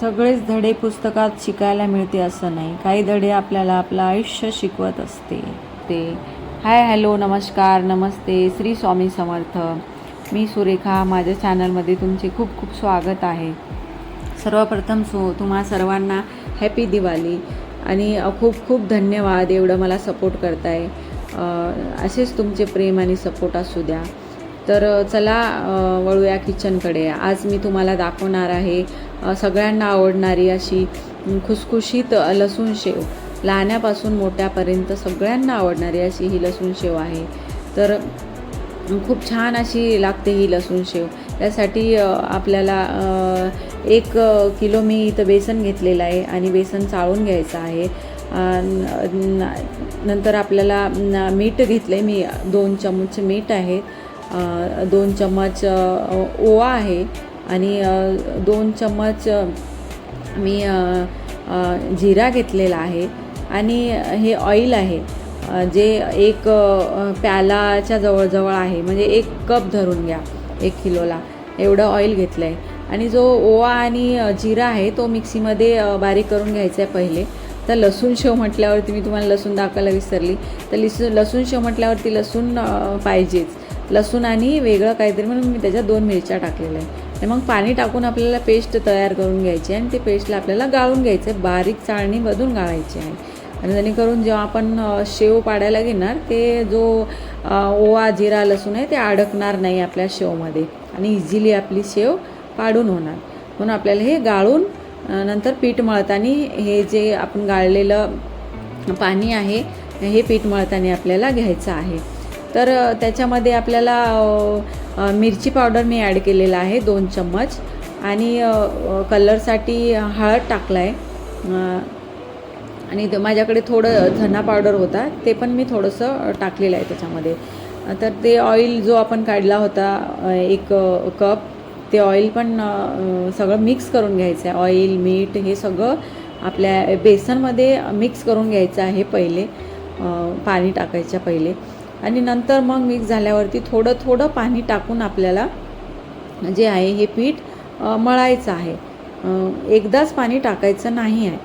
सगळेच धडे पुस्तकात शिकायला मिळते असं नाही. काही धडे आपल्याला आपलं आयुष्य शिकवत असते. ते. हाय हॅलो नमस्कार नमस्ते श्री स्वामी समर्थ. मी सुरेखा. माझ्या चॅनलमध्ये तुमचे खूप खूप स्वागत आहे. सर्वप्रथम सो तुम्हा सर्वांना हॅपी दिवाळी. आणि खूप खूप धन्यवाद एवढं मला सपोर्ट करताय. असेच तुमचे प्रेम आणि सपोर्ट असू द्या. तर चला वळूया किचनकडे आज मी तुम्हाला दाखवणार आहे सगळ्यांना आवडणारी अशी खुसखुशीत लसूण शेव. लहान्यापासून मोठ्यापर्यंत सगळ्यांना आवडणारी अशी ही लसूण शेव आहे. तर खूप छान अशी लागते ही लसूण शेव. त्यासाठी आपल्याला एक किलो मी इथं बेसन घेतलेलं आहे आणि बेसन चाळून घ्यायचं आहे. नंतर आपल्याला मीठ घेतलं आहे मी दोन चमच मीठ आहे. दोन चम्मच ओवा आहे आणि दोन चम्मच मी जिरा घेतलेला आहे आणि हे ऑइल आहे जे एक प्यालाच्या जवळजवळ आहे म्हणजे एक कप धरून घ्या एक किलोला. एवढं ऑइल घेतलं आहे आणि जो ओवा आणि जिरा आहे तो मिक्सीमध्ये बारीक करून घ्यायचा आहे पहिले. तर लसूण शेव म्हटल्यावरती मी तुम्हाला लसूण दाखवायला विसरली. तर लिस लसूण शेव म्हटल्यावरती लसूण पाहिजेच. लसूण आणि वेगळं काहीतरी म्हणून मी त्याच्यात दोन मिरच्या टाकलेल्या आहे आणि मग पाणी टाकून आपल्याला पेस्ट तयार करून घ्यायची आणि ते पेस्टला आपल्याला गाळून घ्यायचं आहे. बारीक चाळणीमधून गाळायची आहे. आणि जेणेकरून जेव्हा आपण शेव पाडायला घेणार ते जो ओवा जिरा लसूण आहे ते अडकणार नाही आपल्या शेवमध्ये. आणि इझिली आपली शेव पाडून होणार. म्हणून आपल्याला हे गाळून नंतर पीठ मळताना हे जे आपण गाळलेलं पाणी आहे हे पीठ मळताना आपल्याला घ्यायचं आहे. तर त्याच्यामध्ये आपल्याला मिरची पावडर मी ॲड केलेला आहे दोन चम्मच. आणि कलरसाठी हळद टाकला आहे आणि माझ्याकडे थोडं धना पावडर होता ते पण मी थोडंसं टाकलेलं आहे त्याच्यामध्ये. तर ते ऑइल जो आपण काढला होता एक कप ते ऑइल पण सगळं मिक्स करून घ्यायचं आहे. ऑइल मीठ हे सगळं आपल्या बेसनमध्ये मिक्स करून घ्यायचं आहे पहिले. पाणी टाकायच्या पहिले. आणि नंतर मग मिक्स झाल्यावरती थोडं थोडं पाणी टाकून आपल्याला जे आहे हे पीठ मळायचं आहे. एकदाच पाणी टाकायचं नाही आहे.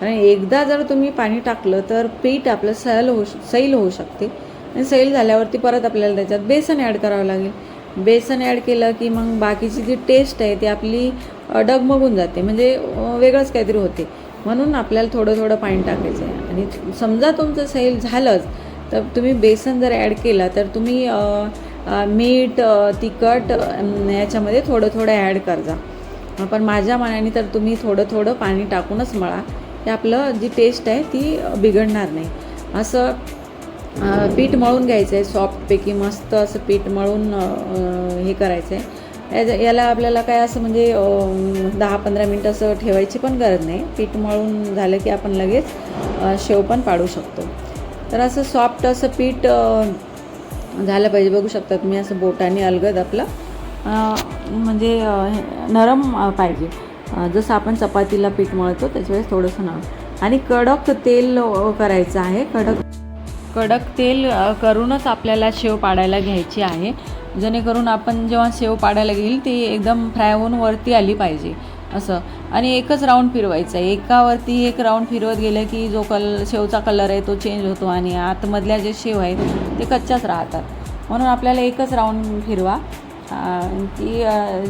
कारण एकदा जर तुम्ही पाणी टाकलं तर पीठ आपलं सैल होऊ श- सैल होऊ शकते. आणि सैल झाल्यावरती परत आपल्याला त्याच्यात बेसन ॲड करावं लागेल. बेसन ॲड केलं की मग बाकीची जी टेस्ट आहे ती आपली डगमगून जाते. म्हणजे वेगळंच काहीतरी होते. म्हणून आपल्याला थोडं थोडं पाणी टाकायचं आहे. आणि समजा तुमचं सैल झालंच तर तुम्ही बेसन जर ॲड केला तर तुम्ही मीठ तिखट याच्यामध्ये थोडं थोडं ॲड करजा. पण माझ्या मनाने तर तुम्ही थोडं थोडं पाणी टाकूनच मळा. ते आपलं जी टेस्ट आहे ती बिघडणार नाही. असं पीठ मळून घ्यायचं आहे सॉफ्टपैकी मस्त असं पीठ मळून हे करायचं आहे याला आपल्याला काय असं म्हणजे दहा पंधरा मिनटं असं ठेवायची पण गरज नाही. पीठ मळून झालं की आपण लगेच शेव पण पाडू शकतो. तर असं सॉफ्ट असं पीठ झालं पाहिजे. बघू शकतात तुम्ही असं बोटाने अलगद आपलं म्हणजे हे- नरम पाहिजे. जसं आपण चपातीला पीठ मळतो त्याच्यावेळेस थोडंसं नरम. आणि कडक तेल करायचं आहे. कडक कडक तेल करूनच आपल्याला शेव पाडायला घ्यायची आहे. जेणेकरून आपण जेव्हा शेव पाडायला घेईल ती एकदम फ्राय होऊन वरती आली पाहिजे. असं. आणि एकच राऊंड फिरवायचं आहे. एकावरती एक राऊंड फिरवत गेलं की जो कल शेवचा कलर आहे तो चेंज होतो आणि आतमधल्या जे शेव आहेत ते कच्च्याच राहतात. म्हणून आपल्याला एकच राऊंड फिरवा. की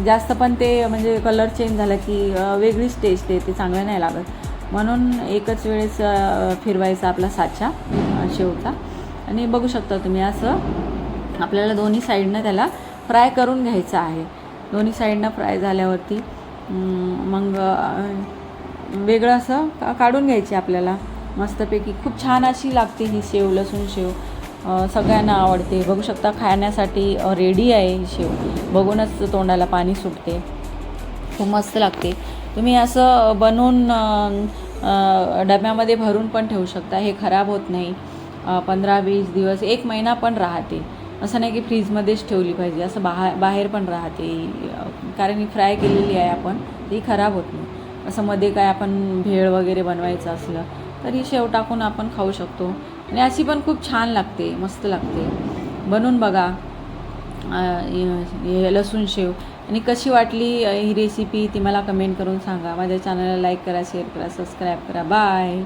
जास्त पण ते म्हणजे कलर चेंज झाला की वेगळीच टेस्ट आहे ते चांगलं नाही लागत. म्हणून एकच वेळेस फिरवायचा आपला साचा शेवचा. आणि बघू शकता तुम्ही असं आपल्याला दोन्ही साईडनं त्याला फ्राय करून घ्यायचं आहे. दोन्ही साईडनं फ्राय झाल्यावरती मग वेगळं असं का काढून घ्यायची आपल्याला. मस्तपैकी खूप छान अशी लागते ही शेव लसूण शेव. सगळ्यांना आवडते. बघू शकता खाण्यासाठी रेडी आहे ही शेव. बघूनच तोंडाला पाणी सुटते. खूप मस्त लागते. तुम्ही असं बनवून डब्यामध्ये भरून पण ठेवू शकता. हे खराब होत नाही. पंधरा वीस दिवस एक महिना पण राहते. असं नाही की फ्रीजमध्येच ठेवली पाहिजे असं बाहा बाहेर पण राहते. कारण ही फ्राय केलेली आहे आपण ती खराब होत नाही. असं मध्ये काय आपण भेळ वगैरे बनवायचं असलं तरी शेव टाकून आपण खाऊ शकतो. आणि अशी पण खूप छान लागते मस्त लागते. बनवून बघा. हे लसूण शेव. आणि कशी वाटली ही रेसिपी ती मला कमेंट करून सांगा. माझ्या चॅनलला लाईक करा शेअर करा सबस्क्राईब करा. बाय